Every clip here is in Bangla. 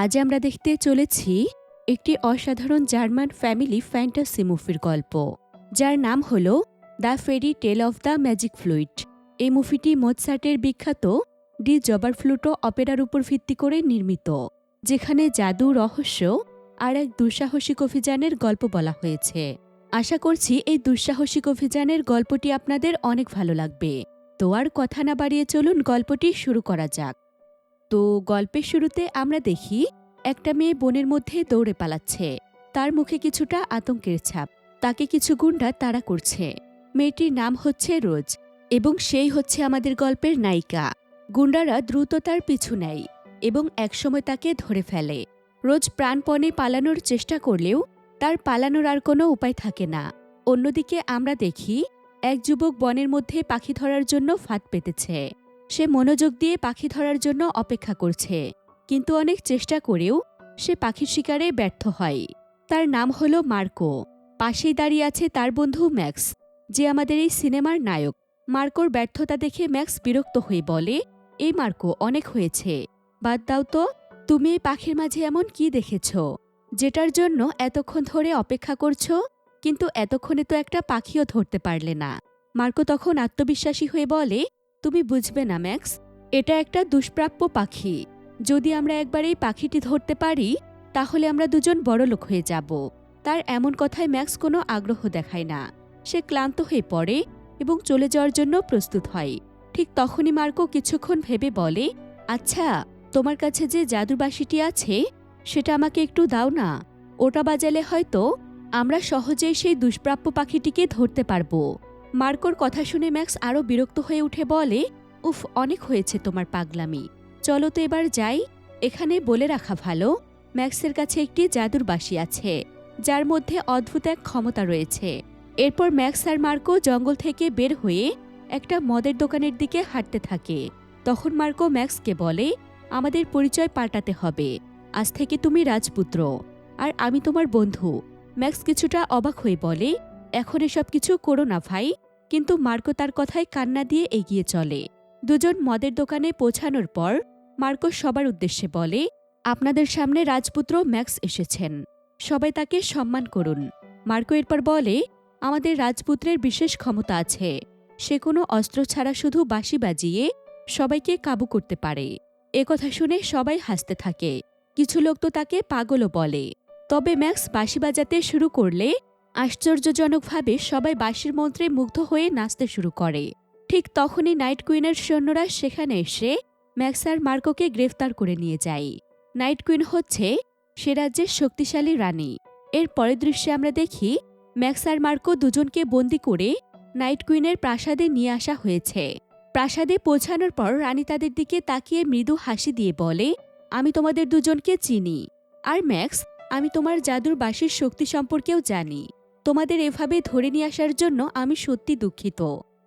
আজ আমরা দেখতে চলেছি একটি অসাধারণ জার্মান ফ্যামিলি ফ্যান্টাসি মুভির গল্প, যার নাম হল the fairy tale of the magic fluid. এই মুভিটি মোৎসার্টের বিখ্যাত ডি জবার ফ্লুটো অপেরার উপর ভিত্তি করে নির্মিত, যেখানে জাদু রহস্য আর এক দুঃসাহসিক অভিযানের গল্প বলা হয়েছে। আশা করছি এই দুঃসাহসিক অভিযানের গল্পটি আপনাদের অনেক ভালো লাগবে। তো আর কথা না বাড়িয়ে চলুন, গল্পটি শুরু করা যাক। তো গল্পের শুরুতে আমরা দেখি, একটা মেয়ে বনের মধ্যে দৌড়ে পালাচ্ছে। তার মুখে কিছুটা আতঙ্কের ছাপ। তাকে কিছু গুন্ডা তাড়া করছে। মেয়েটির নাম হচ্ছে রোজ এবং সেই হচ্ছে আমাদের গল্পের নায়িকা। গুন্ডারা দ্রুত তার পিছু নেয় এবং একসময় তাকে ধরে ফেলে। রোজ প্রাণপণে পালানোর চেষ্টা করলেও তার পালানোর আর কোনো উপায় থাকে না। অন্যদিকে আমরা দেখি, এক যুবক বনের মধ্যে পাখি ধরার জন্য ফাঁদ পেতেছে। সে মনোযোগ দিয়ে পাখি ধরার জন্য অপেক্ষা করছে। কিন্তু অনেক চেষ্টা করেও সে পাখির শিকারে ব্যর্থ হয়। তার নাম হলো মার্কো। পাশেই দাঁড়িয়ে আছে তার বন্ধু ম্যাক্স, যে আমাদের এই সিনেমার নায়ক। মার্কোর ব্যর্থতা দেখে ম্যাক্স বিরক্ত হয়ে বলে এই মার্কো, অনেক হয়েছে। বাদ দাও তো, তুমি এই পাখির মাঝে এমন কি দেখেছ? যেটার জন্য এতক্ষণ ধরে অপেক্ষা করছ, কিন্তু এতক্ষণে তো একটা পাখিও ধরতে পারলে না। মার্কো তখন আত্মবিশ্বাসী হয়ে বলে তুমি বুঝবে না, ম্যাক্স। এটা একটা দুষ্প্রাপ্য পাখি। যদি আমরা একবার এই পাখিটি ধরতে পারি, তাহলে আমরা দুজন বড়লোক হয়ে যাব। তার এমন কথায় ম্যাক্স কোনো আগ্রহ দেখায় না। সে ক্লান্ত হয়ে পড়ে এবং চলে যাওয়ার জন্য প্রস্তুত হয়। ঠিক তখনই মার্কো কিছুক্ষণ ভেবে বলে আচ্ছা তোমার কাছে যে জাদুবাসিটি আছে, সেটা আমাকে একটু দাও না। ওটা বাজালে হয়তো আমরা সহজেই সেই দুষ্প্রাপ্য পাখিটিকে ধরতে পারব। মার্কোর কথা শুনে ম্যাক্স আরও বিরক্ত হয়ে উঠে বলে, উফ, অনেক হয়েছে তোমার পাগলামি। চলো তো এবার যাই। এখানে বলে রাখা ভালো। ম্যাক্সের কাছে একটি জাদুর বাঁশি আছে, যার মধ্যে অদ্ভুত এক ক্ষমতা রয়েছে। এরপর ম্যাক্স আর মার্কো জঙ্গল থেকে বের হয়ে একটা মদের দোকানের দিকে হাঁটতে থাকে। তখন মার্কো ম্যাক্সকে বলে, আমাদের পরিচয় পাল্টাতে হবে। আজ থেকে তুমি রাজপুত্র, আর আমি তোমার বন্ধু। ম্যাক্স কিছুটা অবাক হয়ে বলে, এখন এসব কিছু করো না ভাই। কিন্তু মার্কো তার কথায় কান্না দিয়ে এগিয়ে চলে। দুজন মদের দোকানে পৌঁছানোর পর, মার্কো সবার উদ্দেশ্যে বলে, আপনাদের সামনে রাজপুত্র ম্যাক্স এসেছেন। সবাই তাকে সম্মান করুন। মার্কো এরপর বলে, আমাদের রাজপুত্রের বিশেষ ক্ষমতা আছে। সে কোনো অস্ত্র ছাড়া শুধু বাঁশি বাজিয়ে সবাইকে কাবু করতে পারে। কথা শুনে সবাই হাসতে থাকে। কিছু লোক তো তাকে পাগলও বলে। তবে ম্যাক্স বাঁশি বাজাতে শুরু করলে আশ্চর্যজনকভাবে সবাই বাঁশির মন্ত্রে মুগ্ধ হয়ে নাচতে শুরু করে। ঠিক তখনই নাইট কুইনের সৈন্যরা সেখানে এসে ম্যাক্স আর মার্কোকে গ্রেফতার করে নিয়ে যায়। নাইট কুইন হচ্ছে সে রাজ্যের শক্তিশালী রানী। এর পরের দৃশ্যে আমরা দেখি ম্যাক্স আর মার্কো দুজনকে বন্দি করে নাইট কুইনের প্রাসাদে নিয়ে আসা হয়েছে। প্রাসাদে পৌঁছানোর পর রানী তাদের দিকে তাকিয়ে মৃদু হাসি দিয়ে বলে, আমি তোমাদের দুজনকে চিনি। আর ম্যাক্স, আমি তোমার জাদুর বাঁশির শক্তি সম্পর্কেও জানি। তোমাদের এভাবে ধরে নিয়ে আসার জন্য আমি সত্যি দুঃখিত।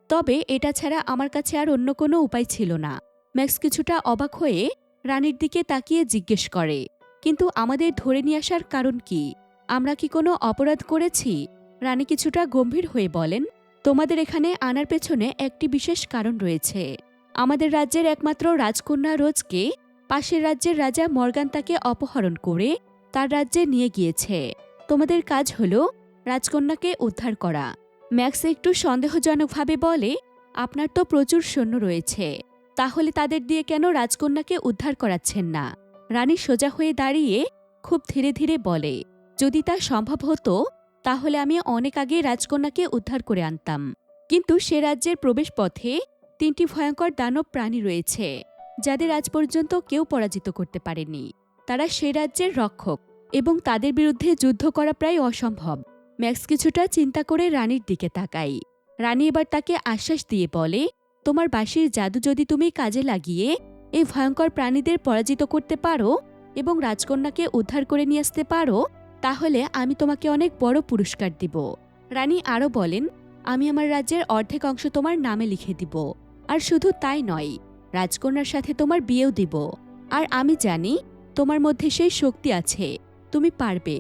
তবে এটা ছাড়া আমার কাছে আর অন্য কোনো উপায় ছিল না। ম্যাক্স কিছুটা অবাক হয়ে রানীর দিকে তাকিয়ে জিজ্ঞেস করে, কিন্তু আমাদের ধরে নিয়ে আসার কারণ কি? আমরা কি কোনো অপরাধ করেছি? রানী কিছুটা গম্ভীর হয়ে বলেন, তোমাদের এখানে আনার পেছনে একটি বিশেষ কারণ রয়েছে। আমাদের রাজ্যের একমাত্র রাজকন্যা রোজকে পাশের রাজ্যের রাজা মর্গান তাকে অপহরণ করে তার রাজ্যে নিয়ে গিয়েছে। তোমাদের কাজ হলো রাজকন্যাকে উদ্ধার করা। ম্যাক্স একটু সন্দেহজনকভাবে বলে, আপনার তো প্রচুর সৈন্য রয়েছে। তাহলে তাদের দিয়ে কেন রাজকন্যাকে উদ্ধার করাচ্ছেন না? রানী সোজা হয়ে দাঁড়িয়ে খুব ধীরে ধীরে বলে, যদি তা সম্ভব হতো, তাহলে আমি অনেক আগে রাজকন্যাকে উদ্ধার করে আনতাম। কিন্তু সে রাজ্যের প্রবেশ পথে তিনটি ভয়ঙ্কর দানব প্রাণী রয়েছে, যাদের আজ পর্যন্ত কেউ পরাজিত করতে পারেনি। তারা সে রাজ্যের রক্ষক এবং তাদের বিরুদ্ধে যুদ্ধ করা প্রায় অসম্ভব। ম্যাক্স কিছুটা চিন্তা করে রানীর দিকে তাকাই রানী এবার তাকে আশ্বাস দিয়ে বলে, তোমার বাঁশির জাদু যদি তুমি কাজে লাগিয়ে এই ভয়ঙ্কর প্রাণীদের পরাজিত করতে পারো এবং রাজকন্যাকে উদ্ধার করে নিয়ে আসতে পারো, তাহলে আমি তোমাকে অনেক বড় পুরস্কার দিব। রানী আরও বলেন, আমি আমার রাজ্যের অর্ধেক অংশ তোমার নামে লিখে দিব। আর শুধু তাই নয়, রাজকন্যার সাথে তোমার বিয়েও দিব। আর আমি জানি, তোমার মধ্যে সেই শক্তি আছে, তুমি পারবে।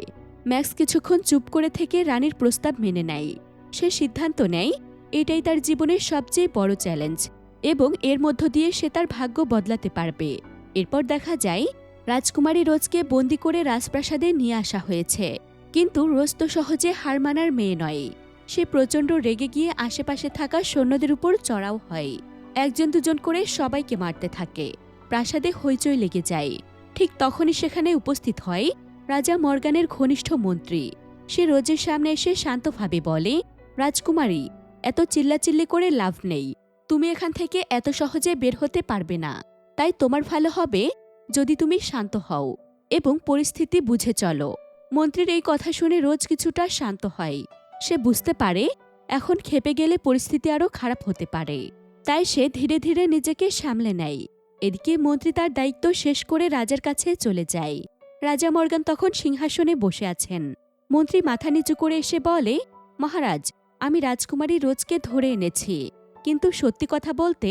ম্যাক্স কিছুক্ষণ চুপ করে থেকে রানীর প্রস্তাব মেনে নেয়। সে সিদ্ধান্ত নেয়, এটাই তার জীবনের সবচেয়ে বড় চ্যালেঞ্জ এবং এর মধ্য দিয়ে সে তার ভাগ্য বদলাতে পারবে। এরপর দেখা যায়, রাজকুমারী রোজকে বন্দি করে রাজপ্রাসাদে নিয়ে আসা হয়েছে। কিন্তু রোজ তো সহজে হার মানার মেয়ে নয়। সে প্রচণ্ড রেগে গিয়ে আশেপাশে থাকা সৈন্যদের উপর চড়াও হয়। একজন দুজন করে সবাইকে মারতে থাকে। প্রাসাদে হইচই লেগে যায়। ঠিক তখনই সেখানে উপস্থিত হয় রাজা মর্গানের ঘনিষ্ঠ মন্ত্রী। সে রোজের সামনে এসে শান্তভাবে বলে, রাজকুমারী, এত চিল্লাচিল্লি করে লাভ নেই। তুমি এখান থেকে এত সহজে বের হতে পারবে না। তাই তোমার ভালো হবে যদি তুমি শান্ত হও এবং পরিস্থিতি বুঝে চলো। মন্ত্রীর এই কথা শুনে রোজ কিছুটা শান্ত হয়। সে বুঝতে পারে, এখন খেপে গেলে পরিস্থিতি আরও খারাপ হতে পারে। তাই সে ধীরে ধীরে নিজেকে সামলে নেয়। এদিকে মন্ত্রী তার দায়িত্ব শেষ করে রাজার কাছে চলে যায়। রাজা মর্গান তখন সিংহাসনে বসে আছেন। মন্ত্রী মাথা নিচু করে এসে বলে, মহারাজ, আমি রাজকুমারী রোজকে ধরে এনেছি, কিন্তু সত্যি কথা বলতে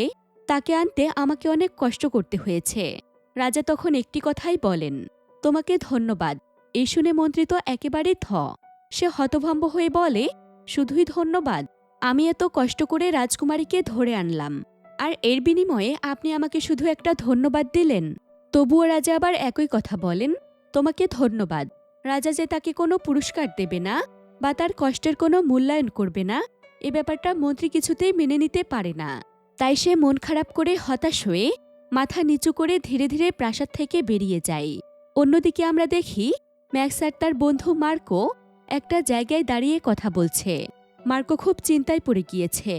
তাকে আনতে আমাকে অনেক কষ্ট করতে হয়েছে। রাজা তখন একটি কথাই বলেন, তোমাকে ধন্যবাদ। এই শুনে মন্ত্রী তো একেবারে থ সে হতভম্ব হয়ে বলে, শুধুই ধন্যবাদ, আমি এত কষ্ট করে রাজকুমারীকে ধরে আনলাম। আর এর বিনিময়ে আপনি আমাকে শুধু একটা ধন্যবাদ দিলেন। তবুও রাজা আবার একই কথা বলেন তোমাকে ধন্যবাদ। রাজা যে তাকে কোনো পুরস্কার দেবে না বা তার কষ্টের কোনো মূল্যায়ন করবে না, এ ব্যাপারটা মন্ত্রী কিছুতেই মেনে নিতে পারে না। তাই সে মন খারাপ করে হতাশ হয়ে মাথা নিচু করে ধীরে ধীরে প্রাসাদ থেকে বেরিয়ে যায়। অন্যদিকে আমরা দেখি ম্যাক্স আর তার বন্ধু মার্কো একটা জায়গায় দাঁড়িয়ে কথা বলছে। মার্কো খুব চিন্তায় পড়ে গিয়েছে।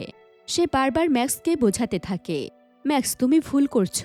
সে বারবার ম্যাক্সকে বোঝাতে থাকে। ম্যাক্স, তুমি ভুল করছ।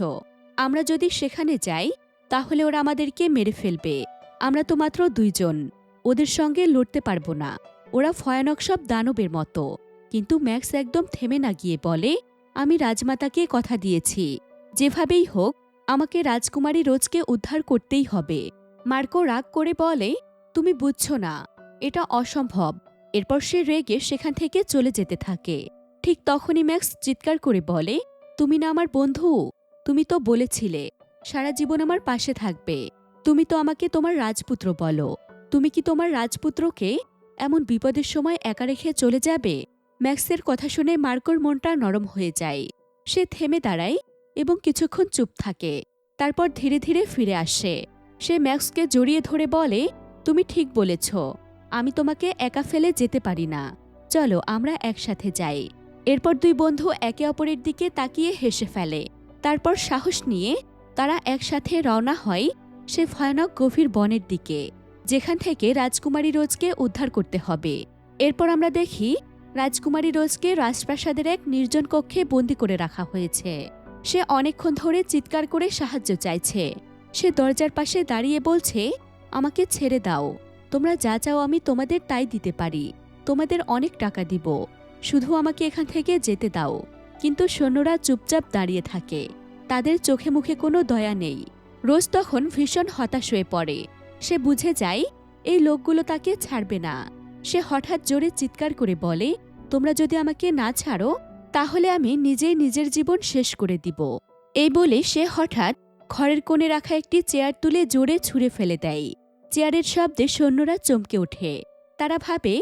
আমরা যদি সেখানে যাই তাহলে ওরা আমাদেরকে মেরে ফেলবে। আমরা তো মাত্র দুইজন। ওদের সঙ্গে লড়তে পারব না। ওরা ভয়ানক সব দানবের মতো। কিন্তু ম্যাক্স একদম থেমে না গিয়ে বলে, আমি রাজমাতাকে কথা দিয়েছি। যেভাবেই হোক, আমাকে রাজকুমারী রোজকে উদ্ধার করতেই হবে। মার্কো রাগ করে বলে, তুমি বুঝছ না। এটা অসম্ভব। এরপর সে রেগে সেখান থেকে চলে যেতে থাকে। ঠিক তখনই ম্যাক্স চিৎকার করে বলে, তুমি না আমার বন্ধু? তুমি তো বলেছিলে। সারা জীবন আমার পাশে থাকবে। তুমি তো আমাকে তোমার রাজপুত্র বলো। তুমি কি তোমার রাজপুত্রকে এমন বিপদের সময় একা রেখে চলে যাবে? ম্যাক্সের কথা শুনে মার্কোর মনটা নরম হয়ে যায়। সে থেমে দাঁড়ায় এবং কিছুক্ষণ চুপ থাকে। তারপর ধীরে ধীরে ফিরে আসে। সে ম্যাক্সকে জড়িয়ে ধরে বলে, তুমি ঠিক বলেছ। আমি তোমাকে একা ফেলে যেতে পারি না। চলো আমরা একসাথে যাই। এরপর দুই বন্ধু একে অপরের দিকে তাকিয়ে হেসে ফেলে। তারপর সাহস নিয়ে তারা একসাথে রওনা হয় সে ভয়ানক গভীর বনের দিকে, যেখান থেকে রাজকুমারী রোজকে উদ্ধার করতে হবে। এরপর আমরা দেখি রাজকুমারী রোজকে রাজপ্রাসাদের এক নির্জন কক্ষে বন্দি করে রাখা হয়েছে। সে অনেকক্ষণ ধরে চিৎকার করে সাহায্য চাইছে। সে দরজার পাশে দাঁড়িয়ে বলছে, আমাকে ছেড়ে দাও। তোমরা যা চাও আমি তোমাদের তাই দিতে পারি। তোমাদের অনেক টাকা দিব। শুধু আমাকে এখান থেকে যেতে দাও। কিন্তু সৈন্যরা চুপচাপ দাঁড়িয়ে থাকে। তাদের চোখে মুখে কোনো দয়া নেই। রোজ তখন ভীষণ হতাশ হয়ে পড়ে। সে বুঝে যায়, এই লোকগুলো তাকে ছাড়বে না। সে হঠাৎ জোরে চিৎকার করে বলে, তোমরা যদি আমাকে না ছাড়ো, তাহলে আমি নিজেই নিজের জীবন শেষ করে দিব। এই বলে সে হঠাৎ ঘরের কোণে রাখা একটি চেয়ার তুলে জোরে ছুঁড়ে ফেলে দেয়। চেয়ারের শব্দে সৈন্যরা চমকে ওঠে। তারা ভাবে,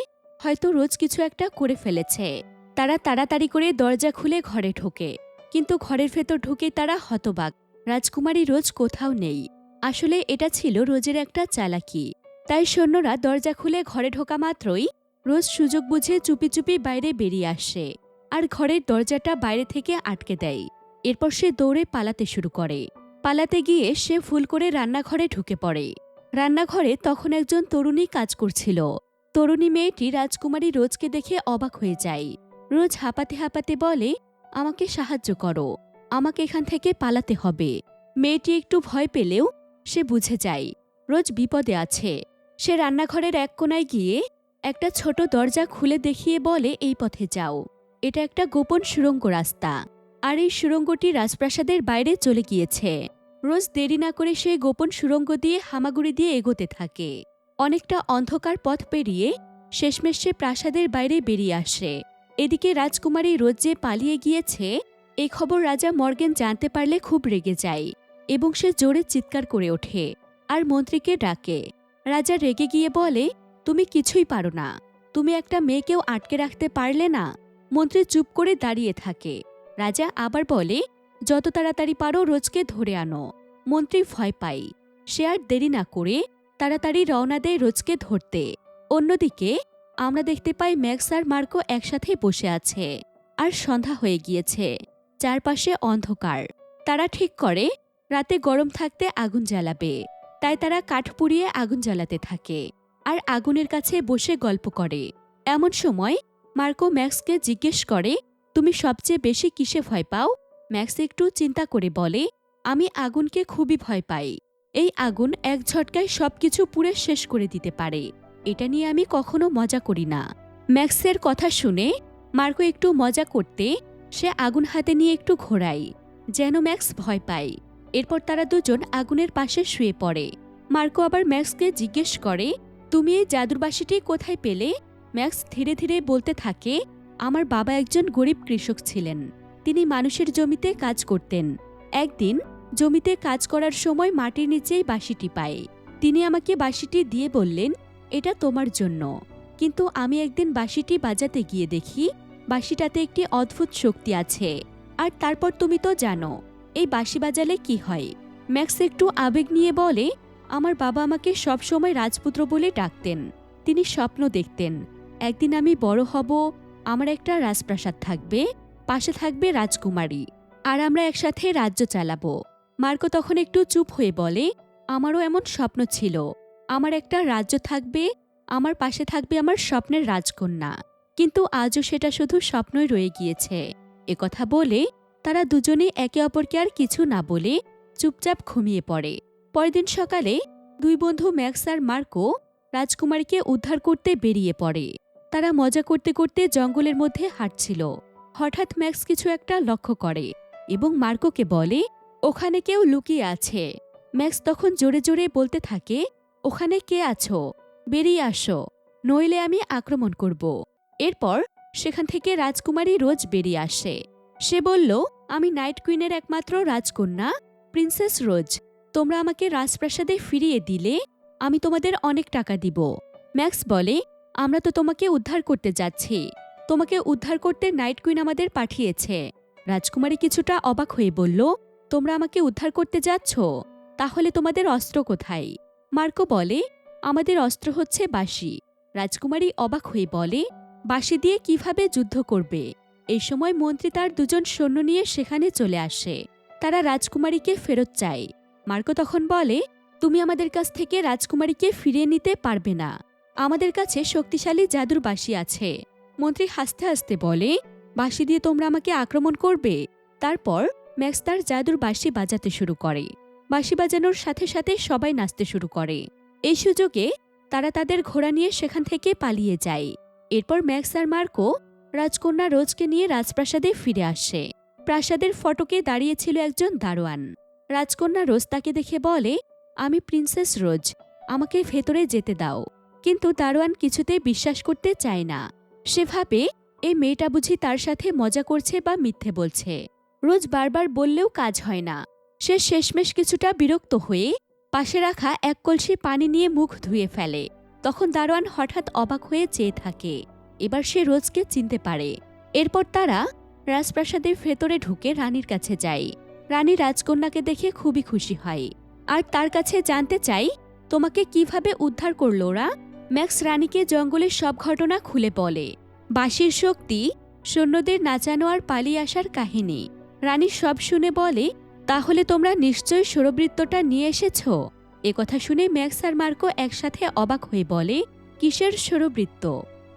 হয়তো রোজ কিছু একটা করে ফেলেছে। তারা তাড়াতাড়ি করে দরজা খুলে ঘরে ঢোকে। কিন্তু ঘরের ভেতর ঢুকেই তারা হতবাক। রাজকুমারী রোজ কোথাও নেই। আসলে এটা ছিল রোজের একটা চালাকি। তাই সৈন্যরা দরজা খুলে ঘরে ঢোকা মাত্রই রোজ সুযোগ বুঝে চুপি চুপি বাইরে বেরিয়ে আসে আর ঘরের দরজাটা বাইরে থেকে আটকে দেয়। এরপর সে দৌড়ে পালাতে শুরু করে। পালাতে গিয়ে সে ফুল করে রান্নাঘরে ঢুকে পড়ে। রান্নাঘরে তখন একজন তরুণী কাজ করছিল। তরুণী মেয়েটি রাজকুমারী রোজকে দেখে অবাক হয়ে যায়। রোজ হাঁপাতে হাঁপাতে বলে আমাকে সাহায্য করো। আমাকে এখান থেকে পালাতে হবে। মেয়েটি একটু ভয় পেলেও সে বুঝে যায়। রোজ বিপদে আছে। সে রান্নাঘরের এক কোনায় গিয়ে একটা ছোট দরজা খুলে দেখিয়ে বলে, এই পথে যাও। এটা একটা গোপন সুড়ঙ্গ রাস্তা। আর এই সুড়ঙ্গটি রাজপ্রাসাদের বাইরে চলে গিয়েছে। রোজ দেরি না করে সে গোপন সুড়ঙ্গ দিয়ে হামাগুড়ি দিয়ে এগোতে থাকে। অনেকটা অন্ধকার পথ পেরিয়ে শেষমেশ সে প্রাসাদের বাইরে বেরিয়ে আসে। এদিকে রাজকুমারী রোজ যে পালিয়ে গিয়েছে এই খবর রাজা মর্গেন জানতে পারলে খুব রেগে যায় এবং সে জোরে চিৎকার করে ওঠে আর মন্ত্রীকে ডাকে। রাজা রেগে গিয়ে বলে, তুমি কিছুই পারো না। তুমি একটা মেয়েকেও আটকে রাখতে পারলে না? মন্ত্রী চুপ করে দাঁড়িয়ে থাকে। রাজা আবার বলে, যত তাড়াতাড়ি পারো রোজকে ধরে আনো। মন্ত্রী ভয় পাই সে আর দেরি না করে তাড়াতাড়ি রওনা দেয় রোজকে ধরতে। অন্যদিকে আমরা দেখতে পাই ম্যাক্স আর মার্কো একসাথে বসে আছে। আর সন্ধ্যা হয়ে গিয়েছে। চারপাশে অন্ধকার। তারা ঠিক করে, রাতে গরম থাকতে আগুন জ্বালাবে। তাই তারা কাঠ পুড়িয়ে আগুন জ্বালাতে থাকে। আর আগুনের কাছে বসে গল্প করে। এমন সময়, মার্কো ম্যাক্সকে জিজ্ঞেস করে, তুমি সবচেয়ে বেশি কিসে ভয় পাও? ম্যাক্স একটু চিন্তা করে বলে, আমি আগুনকে খুবই ভয় পাই। এই আগুন এক ঝটকায় সবকিছু পুড়ে শেষ করে দিতে পারে। এটা নিয়ে আমি কখনো মজা করি না। ম্যাক্সের কথা শুনে মার্কো একটু মজা করতে সে আগুন হাতে নিয়ে একটু ঘোরায়, যেন ম্যাক্স ভয় পায়। এরপর তারা দুজন আগুনের পাশে শুয়ে পড়ে। মার্কো আবার ম্যাক্সকে জিজ্ঞেস করে, তুমি এই জাদুর বাঁশিটি কোথায় পেলে? ম্যাক্স ধীরে ধীরে বলতে থাকে, আমার বাবা একজন গরিব কৃষক ছিলেন। তিনি মানুষের জমিতে কাজ করতেন। একদিন জমিতে কাজ করার সময় মাটির নিচেই বাঁশিটি পায়। তিনি আমাকে বাঁশিটি দিয়ে বললেন এটা তোমার জন্য। কিন্তু আমি একদিন বাঁশিটি বাজাতে গিয়ে দেখি, বাঁশিটাতে একটি অদ্ভুত শক্তি আছে। আর তারপর তুমি তো জানো, এই বাঁশি বাজালে কি হয়? ম্যাক্স একটু আবেগ নিয়ে বলে, আমার বাবা আমাকে সবসময় রাজপুত্র বলে ডাকতেন। তিনি স্বপ্ন দেখতেন। একদিন আমি বড় হব, আমার একটা রাজপ্রাসাদ থাকবে, পাশে থাকবে রাজকুমারী, আর আমরা একসাথে রাজ্য চালাবো। মার্কো তখন একটু চুপ হয়ে বলে, আমারও এমন স্বপ্ন ছিল। আমার একটা রাজ্য থাকবে, আমার পাশে থাকবে আমার স্বপ্নের রাজকন্যা। কিন্তু আজও সেটা শুধু স্বপ্নই রয়ে গিয়েছে। একথা বলে তারা দুজনে একে অপরকে আর কিছু না বলে চুপচাপ ঘুমিয়ে পড়ে। পরের দিন সকালে দুই বন্ধু ম্যাক্স আর মার্কো রাজকুমারীকে উদ্ধার করতে বেরিয়ে পড়ে। তারা মজা করতে করতে জঙ্গলের মধ্যে হাঁটছিল। হঠাৎ ম্যাক্স কিছু একটা লক্ষ্য করে এবং মার্কোকে বলে, ওখানে কেউ লুকিয়ে আছে। ম্যাক্স তখন জোরে জোরে বলতে থাকে ওখানে কে আছো? বেরিয়ে আসো, নইলে আমি আক্রমণ করব। এরপর সেখান থেকে রাজকুমারী রোজ বেরিয়ে আসে। সে বলল, আমি নাইট কুইনের একমাত্র রাজকন্যা, প্রিন্সেস রোজ। তোমরা আমাকে রাজপ্রাসাদে ফিরিয়ে দিলে আমি তোমাদের অনেক টাকা দিব। ম্যাক্স বলে, আমরা তো তোমাকে উদ্ধার করতে যাচ্ছি। তোমাকে উদ্ধার করতে নাইট কুইন আমাদের পাঠিয়েছে। রাজকুমারী কিছুটা অবাক হয়ে বলল, তোমরা আমাকে উদ্ধার করতে যাচ্ছ? তাহলে তোমাদের অস্ত্র কোথায়? মার্কো বলে, আমাদের অস্ত্র হচ্ছে বাঁশি। রাজকুমারী অবাক হয়ে বলে, বাঁশি দিয়ে কীভাবে যুদ্ধ করবে? এই সময় মন্ত্রী তার দুজন সৈন্য নিয়ে সেখানে চলে আসে। তারা রাজকুমারীকে ফেরত চায়। মার্কো তখন বলে, তুমি আমাদের কাছ থেকে রাজকুমারীকে ফিরিয়ে নিতে পারবে না। আমাদের কাছে শক্তিশালী জাদুর বাঁশি আছে। মন্ত্রী হাসতে হাসতে বলে, বাঁশি দিয়ে তোমরা আমাকে আক্রমণ করবে? তারপর ম্যাক্স তার জাদুর বাঁশি বাজাতে শুরু করে। বাঁশি বাজানোর সাথে সাথে সবাই নাচতে শুরু করে। এই সুযোগে তারা তাদের ঘোড়া নিয়ে সেখান থেকে পালিয়ে যায়। এরপর ম্যাক্স আর মার্কো রাজকন্যা রোজকে নিয়ে রাজপ্রাসাদে ফিরে আসে। প্রাসাদের ফটকে দাঁড়িয়েছিল একজন দারোয়ান। রাজকন্যা রোজ তাকে দেখে বলে, আমি প্রিন্সেস রোজ, আমাকে ভেতরে যেতে দাও। কিন্তু দারোয়ান কিছুতে বিশ্বাস করতে চায় না। সে ভাবে, এই মেয়েটা বুঝি তার সাথে মজা করছে বা মিথ্যে বলছে। রোজ বারবার বললেও কাজ হয় না। সে শেষমেশ কিছুটা বিরক্ত হয়ে পাশে রাখা এক কলসি পানি নিয়ে মুখ ধুয়ে ফেলে। তখন দারোয়ান হঠাৎ অবাক হয়ে চেয়ে থাকে। এবার সে রোজকে চিনতে পারে। এরপর তারা রাজপ্রাসাদের ভেতরে ঢুকে রানীর কাছে যায়। রানী রাজকন্যাকে দেখে খুবই খুশি হয়। আর তার কাছে জানতে চাই, তোমাকে কীভাবে উদ্ধার করল ওরা? ম্যাক্স রানীকে জঙ্গলের সব ঘটনা খুলে বলে। বাঁশির শক্তি, সৈন্যদের নাচানো আর পালিয়ে আসার কাহিনী। রানী সব শুনে বলে তাহলে তোমরা নিশ্চয়ই সৌরবৃত্তটা নিয়ে এসেছ। কথা শুনে ম্যাক্স আর মার্কো একসাথে অবাক হয়ে বলে, কিসের সৌরবৃত্ত?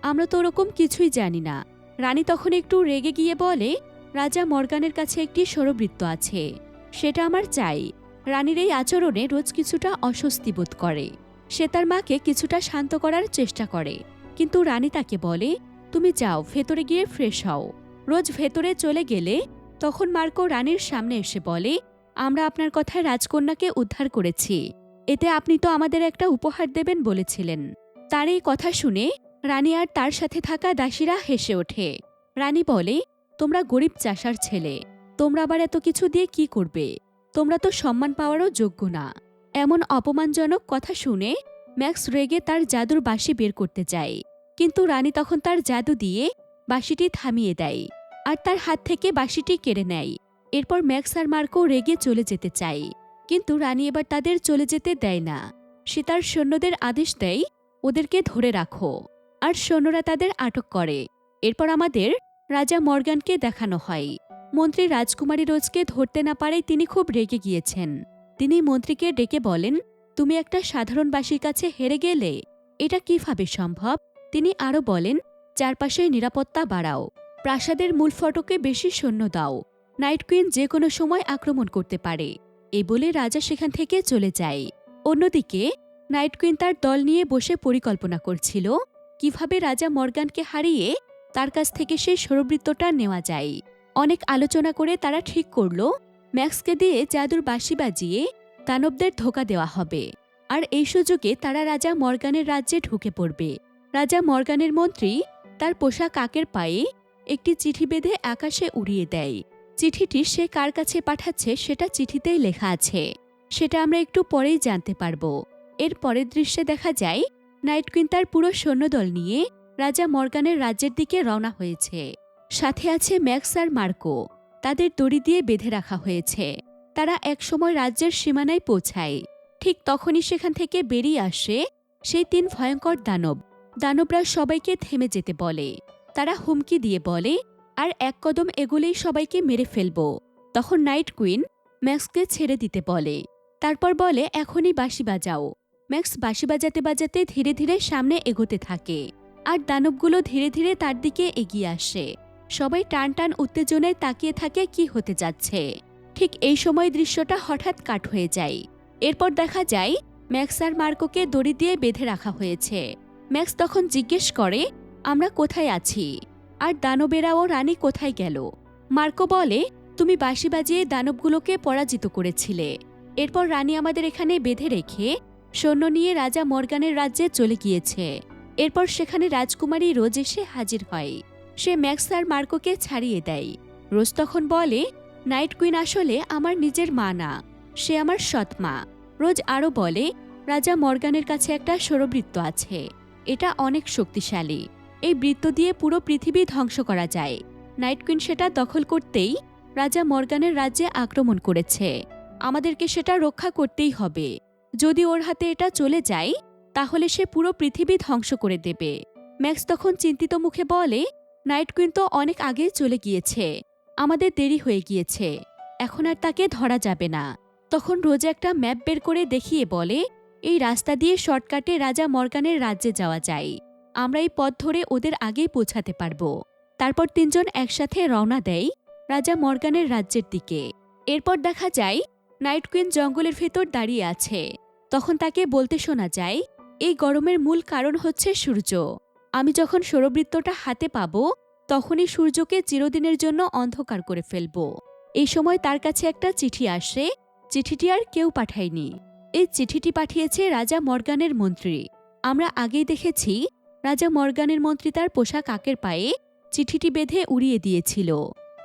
আমরা তো ওরকম কিছুই জানি না। রানী তখন একটু রেগে গিয়ে বলে, রাজা মর্গানের কাছে একটি সৌরবৃত্ত আছে। সেটা আমার চাই। রানীর এই আচরণে রোজ কিছুটা অস্বস্তি বোধ করে। সে তার মাকে কিছুটা শান্ত করার চেষ্টা করে। কিন্তু রানী তাকে বলে, তুমি যাও, ভেতরে গিয়ে ফ্রেশ হও। রোজ ভেতরে চলে গেলে তখন মার্কো রানীর সামনে এসে বলে, আমরা আপনার কথায় রাজকন্যাকে উদ্ধার করেছি। এতে আপনি তো আমাদের একটা উপহার দেবেন বলেছিলেন। তার এই কথা শুনে রানী আর তার সাথে থাকা দাসীরা হেসে ওঠে। রানী বলে, তোমরা গরিব চাষার ছেলে, তোমরা আবার এত কিছু দিয়ে কি করবে? তোমরা তো সম্মান পাওয়ারও যোগ্য না। এমন অপমানজনক কথা শুনে ম্যাক্স রেগে তার জাদুর বাঁশি বের করতে যায়। কিন্তু রানী তখন তার জাদু দিয়ে বাঁশিটি থামিয়ে দেয়। আর তার হাত থেকে বাঁশিটি কেড়ে নেয়। এরপর ম্যাক্স আর মার্কো রেগে চলে যেতে চায়। কিন্তু রানী এবার তাদের চলে যেতে দেয় না। সে তার সৈন্যদের আদেশ দেয়, ওদেরকে ধরে রাখো। আর সৈন্যরা তাদের আটক করে। এরপর আমাদের রাজা মর্গানকে দেখানো হয়। মন্ত্রী রাজকুমারী রোজকে ধরতে না পারায় তিনি খুব রেগে গিয়েছেন। তিনি মন্ত্রীকে ডেকে বলেন, তুমি একটা সাধারণ বাসীর কাছে হেরে গেলে এটা কীভাবে সম্ভব? তিনি আরও বলেন চারপাশে নিরাপত্তা বাড়াও। প্রাসাদের মূল ফটকে বেশি সৈন্য দাও। নাইট কুইন যে কোনো সময় আক্রমণ করতে পারে। এই বলে রাজা সেখান থেকে চলে যায়। অন্যদিকে, নাইট কুইন তার দল নিয়ে বসে পরিকল্পনা করছিল কীভাবে রাজা মর্গানকে হারিয়ে তার কাছ থেকে সেই সৌরবৃত্তটা নেওয়া যায়। অনেক আলোচনা করে তারা ঠিক করল, ম্যাক্সকে দিয়ে জাদুর বাঁশি বাজিয়ে দানবদের ধোকা দেওয়া হবে। আর এই সুযোগে তারা রাজা মর্গানের রাজ্যে ঢুকে পড়বে। রাজা মর্গানের মন্ত্রী তার পোষা কাকের পায়ে একটি চিঠি বেঁধে আকাশে উড়িয়ে দেয়। চিঠিটি সে কার কাছে পাঠাচ্ছে সেটা চিঠিতেই লেখা আছে। সেটা আমরা একটু পরেই জানতে পারব। এর পরের দৃশ্যে দেখা যায়, নাইট কুইন তার পুরো সৈন্যদল নিয়ে রাজা মর্গানের রাজ্যের দিকে রওনা হয়েছে। সাথে আছে ম্যাক্স আর মার্কো। তাদের দড়ি দিয়ে বেঁধে রাখা হয়েছে। তারা একসময় রাজ্যের সীমানায় পৌঁছায়। ঠিক তখনই সেখান থেকে বেরিয়ে আসে সেই তিন ভয়ঙ্কর দানব। দানবরা সবাইকে থেমে যেতে বলে। তারা হুমকি দিয়ে বলে, আর এক কদম এগুলেই সবাইকে মেরে ফেলব। তখন নাইট কুইন ম্যাক্সকে ছেড়ে দিতে বলে। তারপর বলে, এখনই বাঁশি বাজাও। ম্যাক্স বাঁশি বাজাতে বাজাতে ধীরে ধীরে সামনে এগোতে থাকে। আর দানবগুলো ধীরে ধীরে তার দিকে এগিয়ে আসে। সবাই টান টান উত্তেজনায় তাকিয়ে থাকে কি হতে যাচ্ছে। ঠিক এই সময় দৃশ্যটা হঠাৎ কাট হয়ে যায়। এরপর দেখা যায়, ম্যাক্স আর মার্কোকে দড়ি দিয়ে বেঁধে রাখা হয়েছে। ম্যাক্স তখন জিজ্ঞেস করে আমরা কোথায় আছি? আর দানবেরা ও রানী কোথায় গেল? মার্কো বলে, তুমি বাঁশি বাজিয়ে দানবগুলোকে পরাজিত করেছিলে। এরপর রানী আমাদের এখানে বেঁধে রেখে সৈন্য নিয়ে রাজা মর্গানের রাজ্যে চলে গিয়েছে। এরপর সেখানে রাজকুমারী রোজ এসে হাজির হয়। সে ম্যাক্স আর মার্কোকে ছাড়িয়ে দেয়। রোজ তখন বলে, নাইট কুইন আসলে আমার নিজের মা না, সে আমার সৎ মা। রোজ আরও বলে, রাজা মর্গানের কাছে একটা সৌরবৃত্ত আছে। এটা অনেক শক্তিশালী। এই বৃত্ত দিয়ে পুরো পৃথিবী ধ্বংস করা যায়। নাইট কুইন সেটা দখল করতেই রাজা মর্গানের রাজ্যে আক্রমণ করেছে। আমাদেরকে সেটা রক্ষা করতেই হবে। যদি ওর হাতে এটা চলে যায়, তাহলে সে পুরো পৃথিবী ধ্বংস করে দেবে। ম্যাক্স তখন চিন্তিত মুখে বলে নাইট কুইন তো অনেক আগে চলে গিয়েছে। আমাদের দেরি হয়ে গিয়েছে। এখন আর তাকে ধরা যাবে না। তখন রোজ একটা ম্যাপ বের করে দেখিয়ে বলে, এই রাস্তা দিয়ে শর্টকাটে রাজা মর্গানের রাজ্যে যাওয়া যায়। আমরা এই পথ ধরে ওদের আগেই পৌঁছাতে পারব। তারপর তিনজন একসাথে রওনা দেয় রাজা মর্গানের রাজ্যের দিকে। এরপর দেখা যায়, নাইট কুইন জঙ্গলের ভেতর দাঁড়িয়ে আছে। তখন তাকে বলতে শোনা যায়, এই গরমের মূল কারণ হচ্ছে সূর্য। আমি যখন সৌরবৃত্তটা হাতে পাব, তখনই সূর্যকে চিরদিনের জন্য অন্ধকার করে ফেলব। এই সময় তার কাছে একটা চিঠি আসে, চিঠিটি আর কেউ পাঠায়নি। এই চিঠিটি পাঠিয়েছে রাজা মর্গানের মন্ত্রী। আমরা আগেই দেখেছি রাজা মর্গানের মন্ত্রী তার পোষা কাকের পায়ে চিঠিটি বেঁধে উড়িয়ে দিয়েছিল।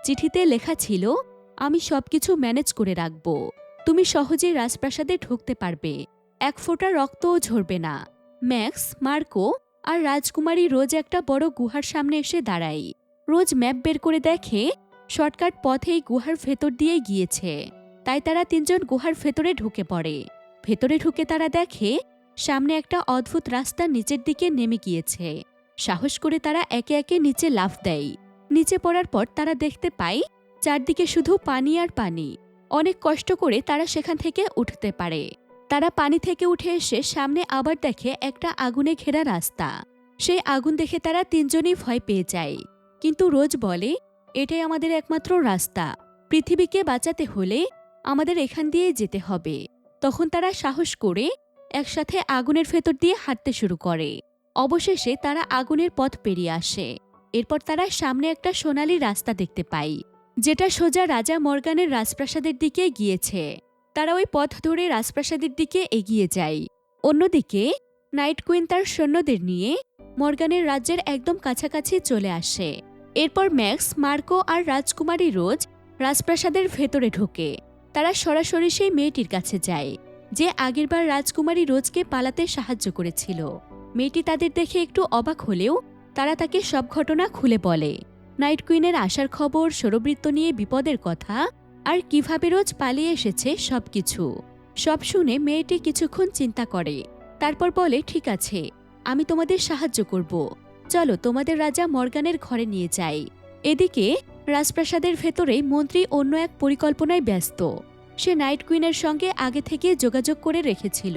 চিঠিতে লেখা ছিল, আমি সবকিছু ম্যানেজ করে রাখব। তুমি সহজেই রাজপ্রাসাদে ঢুকতে পারবে। এক ফোঁটা রক্তও ঝরবে না। ম্যাক্স, মার্কো আর রাজকুমারী রোজ একটা বড় গুহার সামনে এসে দাঁড়ায়। রোজ ম্যাপ বের করে দেখে, শর্টকাট পথেই গুহার ভেতর দিয়ে গিয়েছে। তাই তারা তিনজন গুহার ভেতরে ঢুকে পড়ে। ভেতরে ঢুকে তারা দেখে সামনে একটা অদ্ভুত রাস্তা নিচের দিকে নেমে গিয়েছে। সাহস করে তারা একে একে নিচে লাফ দেয়। নিচে পড়ার পর তারা দেখতে পায়, চারদিকে শুধু পানি আর পানি। অনেক কষ্ট করে তারা সেখান থেকে উঠতে পারে। তারা পানি থেকে উঠে এসে সামনে আবার দেখে একটা আগুনে ঘেরা রাস্তা। সেই আগুন দেখে তারা তিনজনই ভয় পেয়ে যায়। কিন্তু রোজ বলে, এটাই আমাদের একমাত্র রাস্তা। পৃথিবীকে বাঁচাতে হলে আমাদের এখান দিয়ে যেতে হবে। তখন তারা সাহস করে একসাথে আগুনের ভেতর দিয়ে হাঁটতে শুরু করে। অবশেষে তারা আগুনের পথ পেরিয়ে আসে। এরপর তারা সামনে একটা সোনালি রাস্তা দেখতে পায়, যেটা সোজা রাজা মর্গানের রাজপ্রাসাদের দিকে গিয়েছে। তারা ওই পথ ধরে রাজপ্রাসাদের দিকে এগিয়ে যায়। অন্যদিকে, নাইট কুইন তার সৈন্যদের নিয়ে মর্গানের রাজ্যের একদম কাছাকাছি চলে আসে। এরপর ম্যাক্স, মার্কো আর রাজকুমারী রোজ রাজপ্রাসাদের ভেতরে ঢোকে। তারা সরাসরি সেই মেয়েটির কাছে যায়। যে আগেরবার রাজকুমারী রোজকে পালাতে সাহায্য করেছিল। মেয়েটি তাদের দেখে একটু অবাক হলেও তারা তাকে সব ঘটনা খুলে বলে। নাইট কুইনের আসার খবর, সৌরবৃত্ত নিয়ে বিপদের কথা, আর কীভাবে রোজ পালিয়ে এসেছে সবকিছু। সব শুনে মেয়েটি কিছুক্ষণ চিন্তা করে। তারপর বলে, ঠিক আছে, আমি তোমাদের সাহায্য করব। চলো, তোমাদের রাজা মর্গানের ঘরে নিয়ে যাই। এদিকে রাজপ্রাসাদের ভেতরে মন্ত্রী অন্য এক পরিকল্পনায় ব্যস্ত। সে নাইট কুইনের সঙ্গে আগে থেকে যোগাযোগ করে রেখেছিল।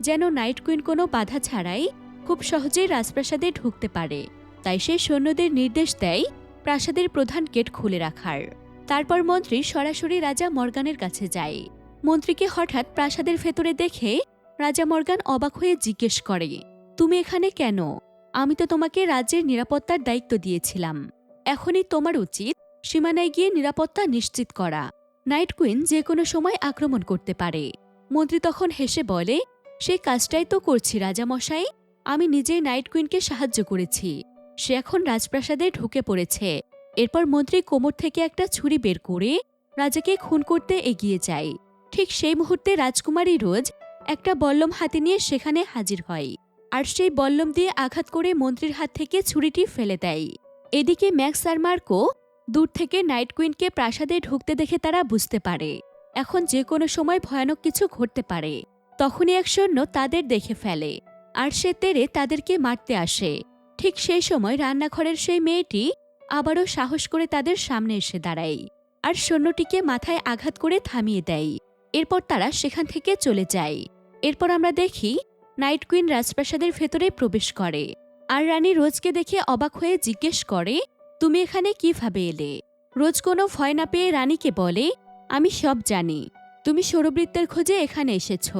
যেন নাইট কুইন কোনো বাধা ছাড়াই খুব সহজেই রাজপ্রাসাদে ঢুকতে পারে। তাই সে সৈন্যদের নির্দেশ দেয় প্রাসাদের প্রধান গেট খুলে রাখার। তারপর মন্ত্রী সরাসরি রাজা মর্গানের কাছে যায়। মন্ত্রীকে হঠাৎ প্রাসাদের ভেতরে দেখে রাজা মর্গান অবাক হয়ে জিজ্ঞেস করে, তুমি এখানে কেন? আমি তো তোমাকে রাজ্যের নিরাপত্তার দায়িত্ব দিয়েছিলাম। এখনই তোমার উচিত সীমানায় গিয়ে নিরাপত্তা নিশ্চিত করা। নাইট কুইন যে কোনো সময় আক্রমণ করতে পারে। মন্ত্রী তখন হেসে বলে সেই কাজটাই তো করছি, রাজামশাই। আমি নিজেই নাইট কুইনকে সাহায্য করেছি। সে এখন রাজপ্রাসাদে ঢুকে পড়েছে। এরপর মন্ত্রী কোমর থেকে একটা ছুরি বের করে রাজাকে খুন করতে এগিয়ে যায়। ঠিক সেই মুহূর্তে রাজকুমারী রোজ একটা বল্লম হাতে নিয়ে সেখানে হাজির হয়। আর সেই বল্লম দিয়ে আঘাত করে মন্ত্রীর হাত থেকে ছুরিটি ফেলে দেয়। এদিকে ম্যাক্স আর মার্কো দূর থেকে নাইট কুইনকে প্রাসাদে ঢুকতে দেখে তারা বুঝতে পারে। এখন যে কোনো সময় ভয়ানক কিছু ঘটতে পারে। তখনই এক সৈন্য তাদের দেখে ফেলে। আর সে তেরে তাদেরকে মারতে আসে। ঠিক সেই সময় রান্নাঘরের সেই মেয়েটি আবারও সাহস করে তাদের সামনে এসে দাঁড়ায়। আর সৈন্যটিকে মাথায় আঘাত করে থামিয়ে দেয়। এরপর তারা সেখান থেকে চলে যায়। এরপর আমরা দেখি নাইট কুইন রাজপ্রাসাদের ভেতরে প্রবেশ করে। আর রানী রোজকে দেখে অবাক হয়ে জিজ্ঞেস করে তুমি এখানে কীভাবে এলে? রোজ কোনো ভয় না পেয়ে রানীকে বলে, আমি সব জানি। তুমি সৌরবৃত্তের খোঁজে এখানে এসেছ।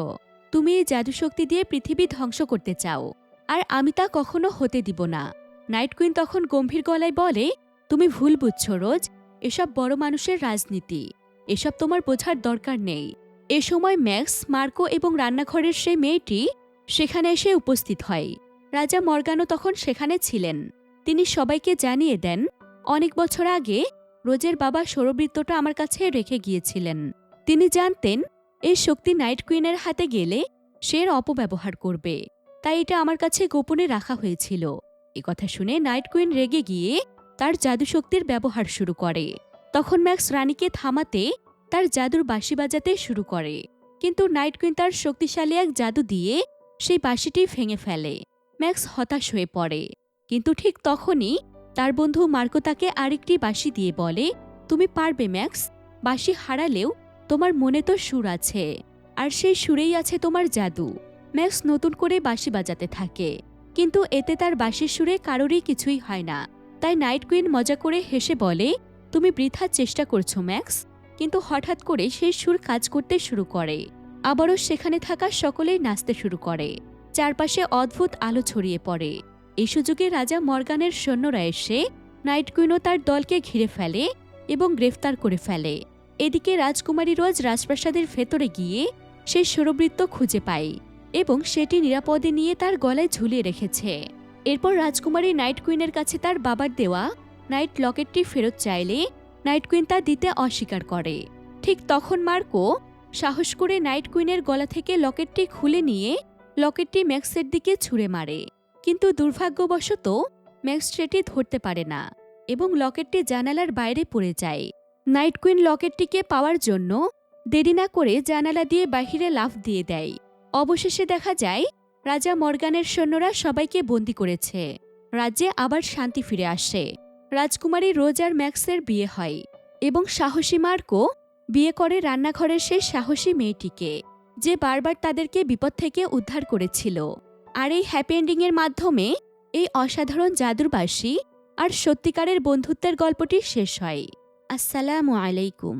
তুমি এই জাদুশক্তি দিয়ে পৃথিবী ধ্বংস করতে চাও। আর আমি তা কখনো হতে দিব না। নাইট কুইন তখন গম্ভীর গলায় বলে, তুমি ভুল বুঝছ রোজ। এসব বড় মানুষের রাজনীতি। এসব তোমার বোঝার দরকার নেই। এ সময় ম্যাক্স, মার্কো এবং রান্নাঘরের সেই মেয়েটি সেখানে এসে উপস্থিত হয়। রাজা মর্গানো তখন সেখানে ছিলেন। তিনি সবাইকে জানিয়ে দেন, অনেক বছর আগে রোজের বাবা সৌরবৃত্তটা আমার কাছে রেখে গিয়েছিলেন। তিনি জানতেন, এই শক্তি নাইট কুইনের হাতে গেলে সে এর অপব্যবহার করবে। তাই এটা আমার কাছে গোপনে রাখা হয়েছিল। এ কথা শুনে নাইট কুইন রেগে গিয়ে তার জাদুশক্তির ব্যবহার শুরু করে। তখন ম্যাক্স রানীকে থামাতে তার জাদুর বাঁশি বাজাতে শুরু করে। কিন্তু নাইট কুইন তার শক্তিশালী এক জাদু দিয়ে সেই বাঁশিটি ভেঙে ফেলে। ম্যাক্স হতাশ হয়ে পড়ে। কিন্তু ঠিক তখনই তার বন্ধু মার্কো তাকে আরেকটি বাঁশি দিয়ে বলে, তুমি পারবে, ম্যাক্স। বাঁশি হারালেও তোমার মনে তো সুর আছে, আর সেই সুরেই আছে তোমার জাদু। ম্যাক্স নতুন করে বাঁশি বাজাতে থাকে। কিন্তু এতে তার বাঁশির সুরে কারোরই কিছুই হয় না। তাই নাইট কুইন মজা করে হেসে বলে, তুমি বৃথা চেষ্টা করছ, ম্যাক্স। কিন্তু হঠাৎ করে সেই সুর কাজ করতে শুরু করে। আবারও সেখানে থাকা সকলেই নাচতে শুরু করে। চারপাশে অদ্ভুত আলো ছড়িয়ে পড়ে। এই সুযোগে রাজা মর্গানের সৈন্যরা এসে নাইট কুইনও তার দলকে ঘিরে ফেলে এবং গ্রেফতার করে ফেলে। এদিকে রাজকুমারী রোজ রাজপ্রাসাদের ভেতরে গিয়ে সেই সৌরবৃত্ত খুঁজে পায় এবং সেটি নিরাপদে নিয়ে তার গলায় ঝুলিয়ে রেখেছে। এরপর রাজকুমারী নাইট কুইনের কাছে তার বাবার দেওয়া নাইট লকেটটি ফেরত চাইলে নাইট কুইন তা দিতে অস্বীকার করে। ঠিক তখন মার্কো সাহস করে নাইট কুইনের গলা থেকে লকেটটি খুলে নিয়ে লকেটটি ম্যাক্সের দিকে ছুঁড়ে মারে। কিন্তু দুর্ভাগ্যবশত ম্যাক্স সেটি ধরতে পারে না এবং লকেটটি জানালার বাইরে পড়ে যায়। নাইট কুইন লকেটটিকে পাওয়ার জন্য দেরি না করে জানালা দিয়ে বাহিরে লাফ দিয়ে দেয়। অবশেষে দেখা যায়, রাজা মর্গানের সৈন্যরা সবাইকে বন্দি করেছে। রাজ্যে আবার শান্তি ফিরে আসে। রাজকুমারী রোজ আর ম্যাক্সের বিয়ে হয় এবং সাহসী মার্কো বিয়ে করে রান্নাঘরের সেই সাহসী মেয়েটিকে, যে বারবার তাদেরকে বিপদ থেকে উদ্ধার করেছিল। আর এই হ্যাপি এন্ডিংয়ের মাধ্যমে এই অসাধারণ জাদুরবাসী আর সত্যিকারের বন্ধুত্বের গল্পটি শেষ হয়। আসসালামু আলাইকুম।